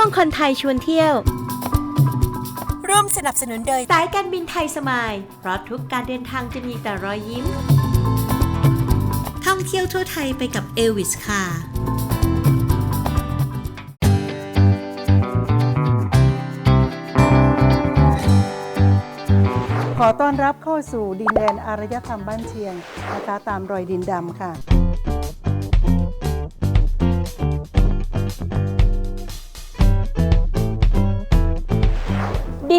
ช่วงคนไทยชวนเที่ยว ร่วมสนับสนุนโดยสายการบินไทยสมาย เพราะทุกการเดินทางจะมีแต่รอยยิ้ม ท่องเที่ยวทั่วไทยไปกับเอลวิสค่ะ ขอต้อนรับเข้าสู่ดินแดนอารยธรรมบ้านเชียงนะคะตามรอยดินดำค่ะ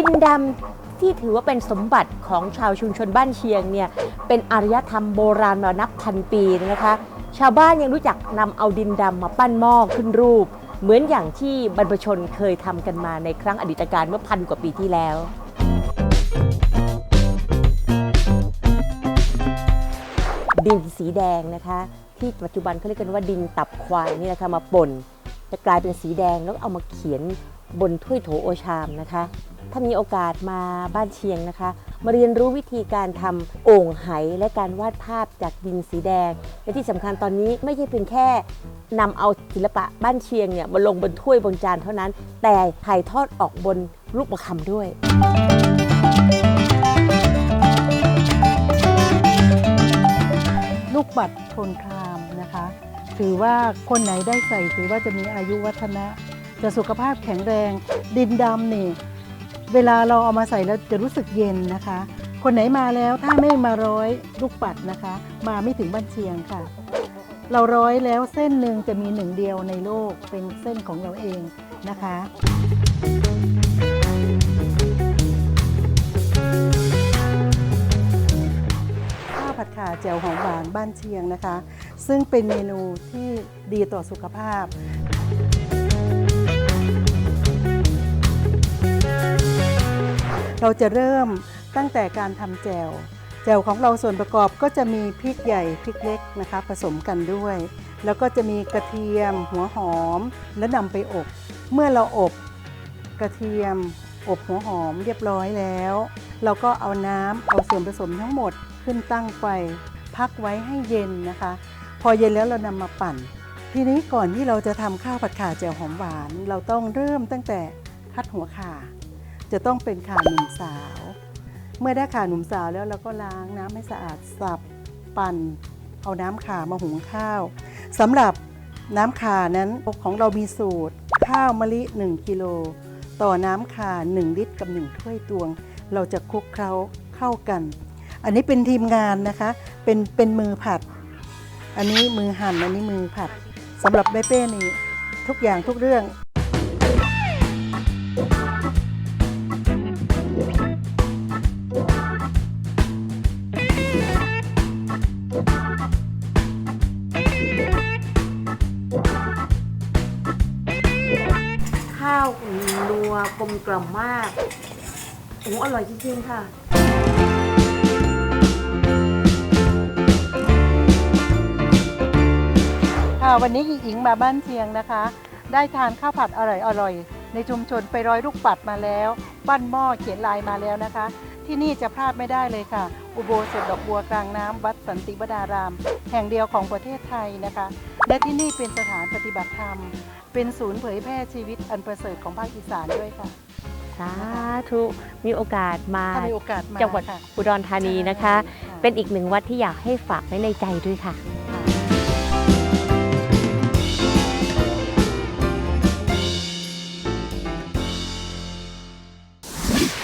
ดินดำที่ถือว่าเป็นสมบัติของชาวชุมชนบ้านเชียงเนี่ยเป็นอารยธรรมโบราณมานับพันปีนะคะ ชาวบ้านยังรู้จักนำเอาดินดำมาปั้นหม้อขึ้นรูป เหมือนอย่างที่บรรพชนเคยทำกันมาในครั้งอดีตการเมื่อพันกว่าปีที่แล้วดินสีแดงนะคะ ที่ปัจจุบันเขาเรียกกันว่าดินตับควายนี่นะคะมาป่นจะกลายเป็นสีแดงแล้วเอามาเขียน บนถ้วยโถโอชามนะคะ ถ้ามีโอกาสมาบ้านเชียงนะคะ มาเรียนรู้วิธีการทำโอ่งไหและการวาดภาพจากดินสีแดง และที่สำคัญตอนนี้ไม่ใช่เพียงแค่นำเอาศิลปะบ้านเชียงเนี่ยมาลงบนถ้วยบนจานเท่านั้น แต่ถ่ายทอดออกบนลูกประคำด้วยลูกบัตรโทนครามนะคะ ถือว่าคนไหนได้ใส่ถือว่าจะมีอายุวัฒนะ จะสุขภาพแข็งแรง ดินดำนี่ เวลาเราเอามาใส่แล้วจะรู้สึกเย็นนะคะ คนไหนมาแล้วถ้าไม่มาร้อยลูกปัดนะคะ มาไม่ถึงบ้านเชียงค่ะ เราร้อยแล้วเส้นหนึ่งจะมีหนึ่งเดียวในโลกเป็นเส้นของเราเองนะคะข้าวผัดขาแจ่วหอมหวานบ้านเชียงนะคะ ซึ่งเป็นเมนูที่ดีต่อสุขภาพ เราจะเริ่มตั้งแต่การทำแจ่วแจ่วของเราส่วนประกอบก็จะมีพริกใหญ่พริกเล็กนะคะ ผสมกันด้วย แล้วก็จะมีกระเทียม หัวหอม และนำไปอบ เมื่อเราอบกระเทียม อบหัวหอมเรียบร้อยแล้ว เราก็เอาน้ำเอาส่วนผสมทั้งหมดขึ้นตั้งไฟพักไว้ให้เย็นนะคะ พอเย็นแล้วเรานำมาปั่น ทีนี้ก่อนที่เราจะทำข้าวผัดข่าแจ่วหอมหวาน เราต้องเริ่มตั้งแต่คัดหัวข่า จะต้องเป็นขาหนุ่มสาว เมื่อได้ขาหนุ่มสาวแล้วเราก็ล้างน้ำให้สะอาดสับปั่น เอาน้ำขามาหุงข้าวสำหรับน้ำขานั้นของเรามีสูตร ข้าวมะลิ 1กิโลต่อน้ำข่า1 ลิตรกับ 1 ถ้วยตวง เราจะคลุกเคล้าเข้ากัน อันนี้เป็นทีมงานนะคะ เป็นเป็นมือผัด อันนี้มือหั่นอันนี้มือผัดสำหรับแม่เป้นี่ทุกอย่างทุกเรื่องาวนัวกลมกล่อมมากโอ้อร่อยจริง ๆ ค่ะ ค่ะวันนี้อิงมาบ้านเชียงนะคะ ได้ทานข้าวผัดอร่อยอร่อยๆในชุมชนไปร้อยลูกปัดมาแล้วปั้นหม้อเขียนลายมาแล้วนะคะ ที่นี่จะพลาดไม่ได้เลยค่ะ อุโบสถดอกบัวกลางน้ำวัดสันติวดาราม แห่งเดียวของประเทศไทยนะคะ และที่นี่เป็นสถานปฏิบัติธรรม เป็นศูนย์เผยแพร่ชีวิตอันประเสริฐของภาคอีสานด้วยค่ะ สาธุ มีโอกาสมาถ้ามีโอกาสมาจังหวัดค่ะอุดรธานีนะคะ ใช่ค่ะเป็นอีกหนึ่งวัดที่อยากให้ฝากไว้ในใจด้วยค่ะ